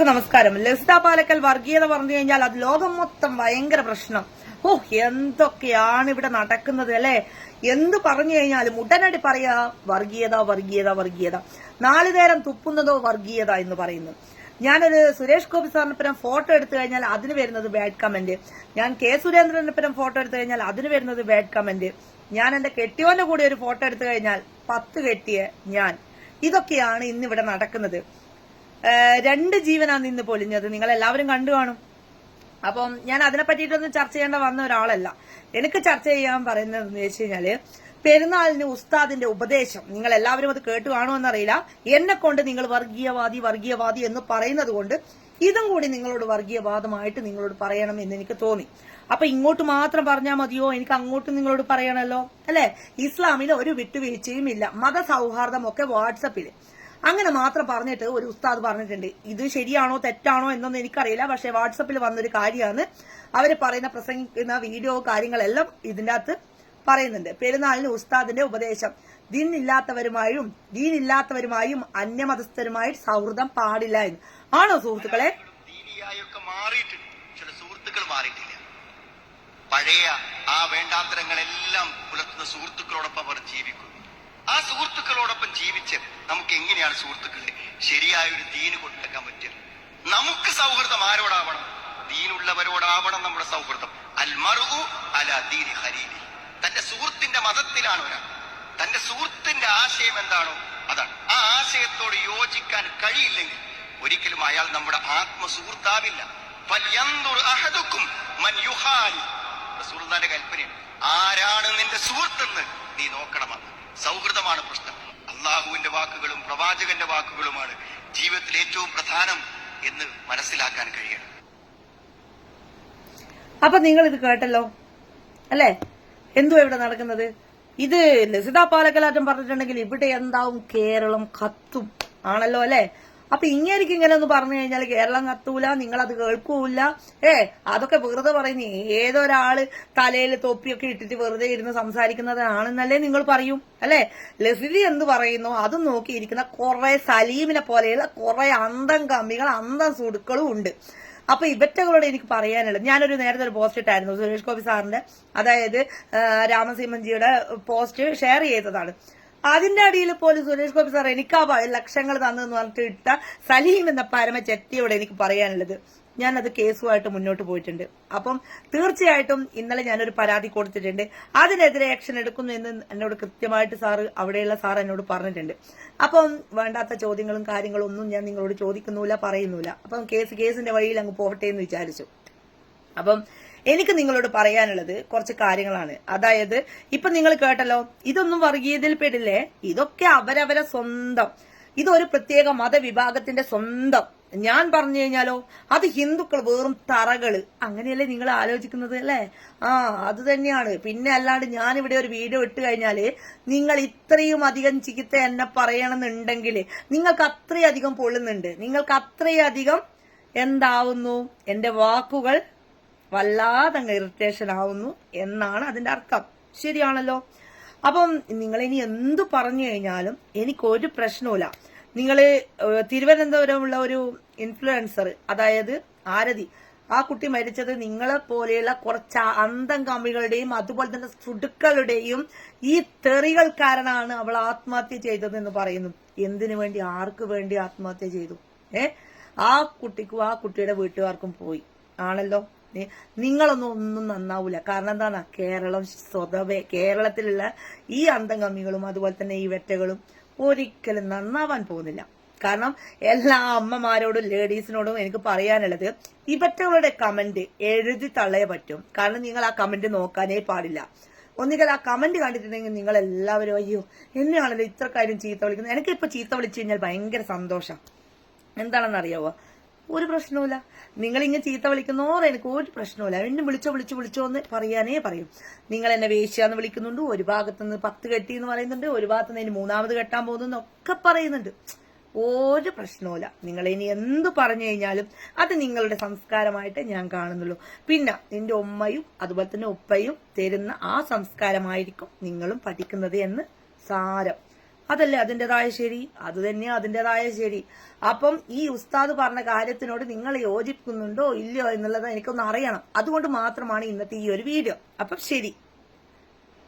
എല്ലാവർക്കും നമസ്കാരം. ലസിത പാലക്കൽ വർഗീയത പറഞ്ഞു കഴിഞ്ഞാൽ അത് ലോകം മൊത്തം ഭയങ്കര പ്രശ്നം. ഓ എന്തൊക്കെയാണ് ഇവിടെ നടക്കുന്നത് അല്ലെ? എന്ത് പറഞ്ഞു കഴിഞ്ഞാലും ഉടനടി പറയാ വർഗീയത വർഗീയത വർഗീയത. നാലു നേരം തുപ്പുന്നതോ വർഗീയത എന്ന് പറയുന്നു. ഞാനൊരു സുരേഷ് ഗോപി സാറിനൊപ്പം ഫോട്ടോ എടുത്തു കഴിഞ്ഞാൽ അതിന് വരുന്നത് ബാഡ് കമന്റ്. ഞാൻ കെ സുരേന്ദ്രനൊപ്പം ഫോട്ടോ എടുത്തു കഴിഞ്ഞാൽ അതിന് വരുന്നത് ബാഡ് കമന്റ്. ഞാൻ എന്റെ കെട്ടിയോന്റെ കൂടെ ഒരു ഫോട്ടോ എടുത്തു കഴിഞ്ഞാൽ പത്ത് കെട്ടിയ ഞാൻ. ഇതൊക്കെയാണ് ഇന്നിവിടെ നടക്കുന്നത്. രണ്ട് ജീവനാണ് ഇന്ന് പൊലിഞ്ഞത്. നിങ്ങൾ എല്ലാവരും കണ്ടു കാണും. അപ്പം ഞാൻ അതിനെ പറ്റിയിട്ടൊന്നും ചർച്ച ചെയ്യേണ്ട വന്ന ഒരാളല്ല. എനിക്ക് ചർച്ച ചെയ്യാൻ പറയുന്നത് എന്ന് വെച്ച് കഴിഞ്ഞാൽ പെരുന്നാളിന് ഉസ്താദിന്റെ ഉപദേശം നിങ്ങൾ എല്ലാവരും അത് കേട്ടു കാണുമെന്നറിയില്ല എന്നെ കൊണ്ട് നിങ്ങൾ വർഗീയവാദി വർഗീയവാദി എന്ന് പറയുന്നത് കൊണ്ട് ഇതും കൂടി നിങ്ങളോട് വർഗീയവാദമായിട്ട് നിങ്ങളോട് പറയണം എന്ന് എനിക്ക് തോന്നി. അപ്പൊ ഇങ്ങോട്ട് മാത്രം പറഞ്ഞാൽ മതിയോ? എനിക്ക് അങ്ങോട്ട് നിങ്ങളോട് പറയണല്ലോ? അല്ലെ? ഇസ്ലാമിൽ ഒരു വിട്ടുവീഴ്ചയും ഇല്ല. മതസൗഹാർദ്ദമൊക്കെ വാട്സപ്പിൽ. അങ്ങനെ മാത്രം പറഞ്ഞിട്ട് ഒരു ഉസ്താദ് പറഞ്ഞിട്ടുണ്ട്. ഇത് ശരിയാണോ തെറ്റാണോ എന്നൊന്നും എനിക്കറിയില്ല. പക്ഷെ വാട്സപ്പിൽ വന്നൊരു കാര്യമാണ്. അവർ പറയുന്ന പ്രസംഗിക്കുന്ന വീഡിയോ കാര്യങ്ങളെല്ലാം ഇതിന്റെ അകത്ത് പറയുന്നുണ്ട്. പെരുന്നാളിന് ഉസ്താദിന്റെ ഉപദേശം. ദീനില്ലാത്തവരുമായും ദീനില്ലാത്തവരുമായും അന്യമതസ്ഥരുമായി സൗഹൃദം പാടില്ല എന്ന്. ആണോ സുഹൃത്തുക്കളെ? ചില പഴയ ആ വേണ്ടാത്തരങ്ങളെല്ലാം പുലർത്തുന്ന സുഹൃത്തുക്കളോടൊപ്പം അവർ ജീവിക്കുന്നു. ആ സുഹൃത്തുക്കളോടൊപ്പം ജീവിച്ച് നമുക്ക് എങ്ങനെയാണ് സുഹൃത്തുക്കളെ ശരിയായ ഒരു ദീന് കൊണ്ടുവെക്കാൻ പറ്റുക? നമുക്ക് സൗഹൃദം ആരോടാവണം? ദീനുള്ളവരോടാവണം നമ്മുടെ സൗഹൃദം. അൽമറു അല ദീനി ഹരീലി തന്റെ സുഹൃത്തിന്റെ മതത്തിലാണ് ഒരാൾ. തന്റെ സുഹൃത്തിന്റെ ആശയം എന്താണോ അതാണ്. ആ ആശയത്തോട് യോജിക്കാൻ കഴിയില്ലെങ്കിൽ ഒരിക്കലും അയാൾ നമ്മുടെ ആത്മസുഹൃത്താവില്ല. കൽപ്പനയാണ് ആരാണ് നിന്റെ സുഹൃത്തെന്ന് നീ നോക്കണമെന്ന്. സൗഹൃദമാണ് പ്രശ്നം. അള്ളാഹുവിന്റെ വാക്കുകളും പ്രവാചകന്റെ വാക്കുകളുമാണ് ജീവിതത്തിൽ ഏറ്റവും പ്രധാനം എന്ന് മനസ്സിലാക്കാൻ കഴിയണം. അപ്പൊ നിങ്ങൾ ഇത് കേട്ടല്ലോ? അല്ലേ? എന്തോ ഇവിടെ നടക്കുന്നത്? ഇത് ലസിത പാലക്കലാറ്റം പറഞ്ഞിട്ടുണ്ടെങ്കിൽ ഇവിടെ എന്താവും? കേരളം കത്തും. ആണല്ലോ അല്ലെ? അപ്പൊ ഇങ്ങനെയൊക്കെ ഇങ്ങനെ ഒന്ന് പറഞ്ഞു കഴിഞ്ഞാൽ കേരളം കത്തൂല നിങ്ങൾ അത് കേൾക്കൂല ഏ അതൊക്കെ വെറുതെ പറയുന്നു. ഏതൊരാൾ തലയിൽ തൊപ്പിയൊക്കെ ഇട്ടിട്ട് വെറുതെ ഇരുന്ന് സംസാരിക്കുന്നതാണെന്നല്ലേ നിങ്ങൾ പറയും അല്ലെ? ലസിതി എന്ത് പറയുന്നു? അത് നോക്കിയിരിക്കുന്ന കുറെ സലീമിനെ പോലെയുള്ള കുറെ അന്തം കമ്മികൾ അന്തം സുടുക്കളും ഉണ്ട്. അപ്പൊ ഇവറ്റകളോട് എനിക്ക് പറയാനുള്ളത് ഞാനൊരു നേരത്തെ ഒരു പോസ്റ്റ് ഇട്ടായിരുന്നു സുരേഷ് ഗോപി സാറിന്റെ അതായത് രാമസീമൻജിയുടെ പോസ്റ്റ് ഷെയർ ചെയ്തതാണ്. അതിന്റെ അടിയിൽ പോലും സുരേഷ് ഗോപി സാർ എനിക്ക് ആ ലക്ഷങ്ങൾ തന്നെന്ന് പറഞ്ഞിട്ട് ഇട്ട സലീം എന്ന പരമ ചെത്തിയോട് എനിക്ക് പറയാനുള്ളത്. അത് കേസുമായിട്ട് മുന്നോട്ട് പോയിട്ടുണ്ട്. അപ്പം തീർച്ചയായിട്ടും ഇന്നലെ ഞാനൊരു പരാതി കൊടുത്തിട്ടുണ്ട്. അതിനെതിരെ ആക്ഷൻ എടുക്കുന്നു എന്ന് എന്നോട് കൃത്യമായിട്ട് സാറ് അവിടെയുള്ള സാർ എന്നോട് പറഞ്ഞിട്ടുണ്ട്. അപ്പം വേണ്ടാത്ത ചോദ്യങ്ങളും കാര്യങ്ങളും ഒന്നും ഞാൻ നിങ്ങളോട് ചോദിക്കുന്നില്ല പറയുന്നില്ല അപ്പം കേസ് കേസിന്റെ വഴിയിൽ അങ്ങ് പോകട്ടെ എന്ന് വിചാരിച്ചു. അപ്പം എനിക്ക് നിങ്ങളോട് പറയാനുള്ളത് കുറച്ച് കാര്യങ്ങളാണ്. അതായത് ഇപ്പൊ നിങ്ങൾ കേട്ടല്ലോ ഇതൊന്നും വർഗീയതയിൽ പെടില്ലേ? ഇതൊക്കെ അവരവരെ സ്വന്തം. ഇതൊരു പ്രത്യേക മതവിഭാഗത്തിന്റെ സ്വന്തം. ഞാൻ പറഞ്ഞു കഴിഞ്ഞാലോ അത് ഹിന്ദുക്കൾ വെറും തറകൾ. അങ്ങനെയല്ലേ നിങ്ങൾ ആലോചിക്കുന്നത് അല്ലേ? ആ അത് തന്നെയാണ്. പിന്നെ അല്ലാണ്ട് ഞാൻ ഇവിടെ ഒരു വീഡിയോ ഇട്ട് കഴിഞ്ഞാൽ നിങ്ങൾ ഇത്രയും അധികം ചികിത്സ എന്നെ പറയണമെന്നുണ്ടെങ്കിൽ നിങ്ങൾക്ക് അത്രയധികം പൊള്ളുന്നുണ്ട്. നിങ്ങൾക്ക് അത്രയധികം എന്താവുന്നു? എന്റെ വാക്കുകൾ വല്ലാതങ്ങ് ഇറിറ്റേഷൻ ആവുന്നു എന്നാണ് അതിന്റെ അർത്ഥം. ശരിയാണല്ലോ? അപ്പം നിങ്ങൾ ഇനി എന്ത് പറഞ്ഞു കഴിഞ്ഞാലും എനിക്കൊരു പ്രശ്നവുമില്ല. നിങ്ങൾ തിരുവനന്തപുരമുള്ള ഒരു ഇൻഫ്ലുവൻസർ അതായത് ആരതി ആ കുട്ടി മരിച്ചത് നിങ്ങളെ പോലെയുള്ള കുറച്ച് അന്തം കമ്മികളുടെയും അതുപോലെ തന്നെ സുടുക്കളുടെയും ഈ തെറികൾ കാരണമാണ് അവൾ ആത്മഹത്യ ചെയ്തതെന്ന് പറയുന്നു. എന്തിനു വേണ്ടി ആർക്ക് വേണ്ടി ആത്മഹത്യ ചെയ്തു? ഏ? ആ കുട്ടിക്കും ആ കുട്ടിയുടെ വീട്ടുകാർക്കും പോയി. ആണല്ലോ? നിങ്ങളൊന്നും ഒന്നും നന്നാവൂല. കാരണം എന്താണ്? കേരളം സ്വതവേ കേരളത്തിലുള്ള ഈ അന്തംഗമികളും അതുപോലെ തന്നെ ഈ വെറ്റകളും ഒരിക്കലും നന്നാവാൻ പോകുന്നില്ല. കാരണം എല്ലാ അമ്മമാരോടും ലേഡീസിനോടും എനിക്ക് പറയാനുള്ളത് ഇവറ്റകളുടെ കമന്റ് എഴുതി തള്ളേ പറ്റും. കാരണം നിങ്ങൾ ആ കമന്റ് നോക്കാനേ പാടില്ല. ഒന്നുകിൽ ആ കമന്റ് കണ്ടിട്ടുണ്ടെങ്കിൽ നിങ്ങൾ എല്ലാവരും അയ്യോ എന്നെയാണല്ലോ ഇത്ര കാര്യം ചീത്ത വിളിക്കുന്നത്? എനിക്കിപ്പോ ചീത്ത വിളിച്ചു കഴിഞ്ഞാൽ ഭയങ്കര സന്തോഷം. എന്താണെന്ന് അറിയാവോ ഒരു പ്രശ്നവുമില്ല. നിങ്ങൾ ഇങ്ങനെ ചീത്ത വിളിക്കുന്നോറെ എനിക്ക് ഒരു പ്രശ്നവുമില്ല. എന്നെ വിളിച്ചോ വിളിച്ചോ വിളിച്ചോ എന്ന് പറയാനേ പറയും. നിങ്ങൾ എന്നെ വേശ്യാന്ന് വിളിക്കുന്നുണ്ട്. ഒരു ഭാഗത്ത് നിന്ന് പത്ത് കെട്ടി എന്ന് പറയുന്നുണ്ട്. ഒരു ഭാഗത്ത് നിന്ന് ഇനി മൂന്നാമത് കെട്ടാൻ പോകുന്നു ഒക്കെ പറയുന്നുണ്ട്. ഒരു പ്രശ്നവുമില്ല. നിങ്ങൾ ഇനി എന്ത് പറഞ്ഞു കഴിഞ്ഞാലും അത് നിങ്ങളുടെ സംസ്കാരമായിട്ട് ഞാൻ കാണുന്നുള്ളൂ. പിന്നെ നിന്റെ ഉമ്മയും അതുപോലെ തന്നെ ഉപ്പയും തരുന്ന ആ സംസ്കാരമായിരിക്കും നിങ്ങളും പഠിക്കുന്നത് എന്ന് സാരം. അതല്ലേ അതിന്റെതായ ശരി? അത് തന്നെയാ അതിന്റെതായ ശരി. അപ്പം ഈ ഉസ്താദ് പറഞ്ഞ കാര്യത്തിനോട് നിങ്ങൾ യോജിക്കുന്നുണ്ടോ ഇല്ലയോ എന്നുള്ളത് എനിക്കൊന്ന് അറിയണം. അതുകൊണ്ട് മാത്രമാണ് ഇന്നത്തെ ഈ ഒരു വീഡിയോ. അപ്പം ശരി.